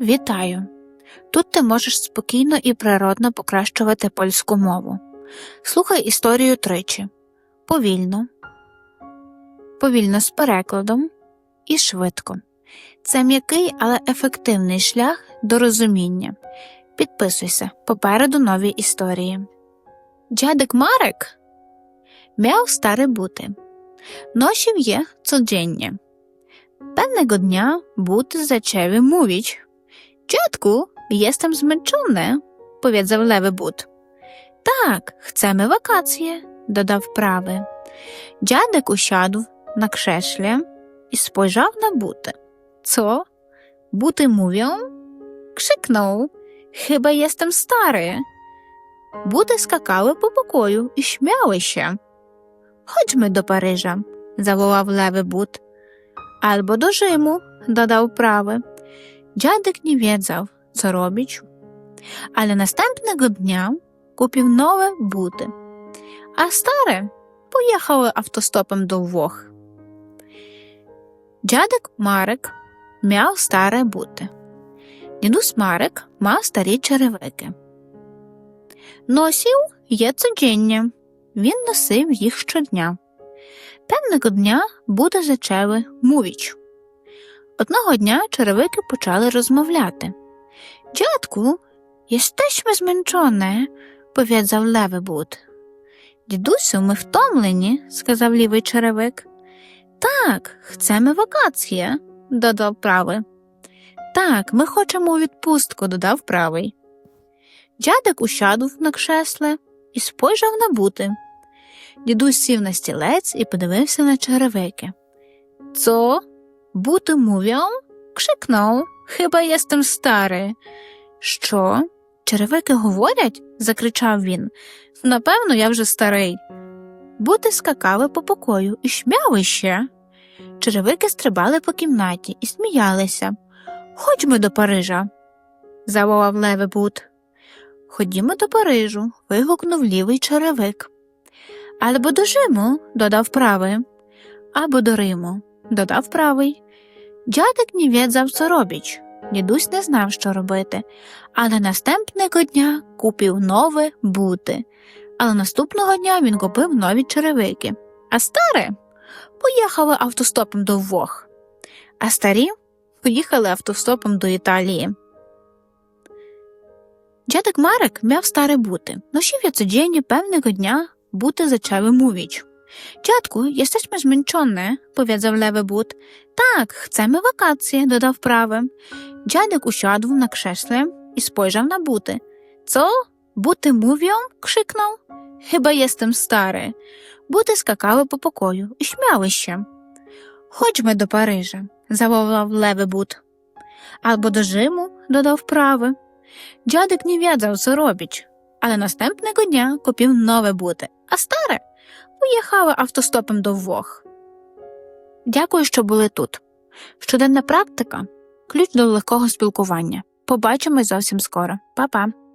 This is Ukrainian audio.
Вітаю! Тут ти можеш спокійно і природно покращувати польську мову. Слухай історію тричі. Повільно, повільно з перекладом і швидко. Це м'який, але ефективний шлях до розуміння. Підписуйся попереду нові історії. Дядик Марek miał stare buty. Nosił je codziennie. Pewnego dnia buty zaczęły mówić. Dziadku, jestem zmęczony, powiedział lewy but. Tak, chcemy wakacje, dodał prawy. Dziadek usiadł na krześle i spojrzał na buty. Co? Buty mówią? Krzyknął. Chyba jestem stary. Buty skakały po pokoju i śmiały się. Chodźmy do Paryża, zawołał lewy but. Albo do Rzymu, dodał prawy. Dziadek nie wiedział, co robić, ale następnego dnia kupił nowe buty, a stare pojechały autostopem do Włoch. Dziadek Marek miał stare buty. Дідусь Марek мав старі черевики. Носив je codziennie. Він носив їх щодня. Певного дня буди зачали mówić. Одного дня черевики почали розмовляти. Дядку, jesteśmy zmęczone, powiedział lewy but. Дідусю, ми втомлені, сказав лівий черевик. Так, chcemy wakacje, додав правий. Так, ми хочемо у відпустку, додав правий. Дядек ущадув на кресле і спойжав на бути. Дідусь сів на стілець і подивився на черевики. Co? Buty mówią? Krzyknął. Chyba jestem stary. Що? Черевики говорять? закричав він. Напевно, я вже старий. Бути скакали по покою і шмяли ще. Черевики стрибали по кімнаті і сміялися. Ходьмо до Парижа, заволав левий бут. Ходімо до Парижу, вигукнув лівий черевик. Або до Риму, додав правий. Або до Риму, додав правий. Дядик не відзав, що робіч. Дідусь не знав, що робити, але наступного дня купив нове бути. Але наступного дня він купив нові черевики. А старе поїхали автостопом до Вог. А старі поїхали автостопом до Італії. Дядик miał stare buty. Nosił je codziennie pewnego dnia buty zaczęły mówić. Dziadku, jesteśmy zmęczone, powiedział lewy but. Tak, chcemy wakacje, dodał prawy. Dziadek usiadł na krześle i spojrzał na buty. Co? Buty mówią? krzyknął. Chyba jestem stary. Buty skakały po pokoju i śmiały się. Chodźmy do Paryża, zawołał lewy but. Albo do Rzymu, dodał prawy. Dziadek nie wiedział, co robić, ale наступного дня купив нове бути, а старе поїхали автостопом до Вог. Дякую, що були тут. Щоденна практика ключ до легкого спілкування. Побачимось зовсім скоро. Па-па!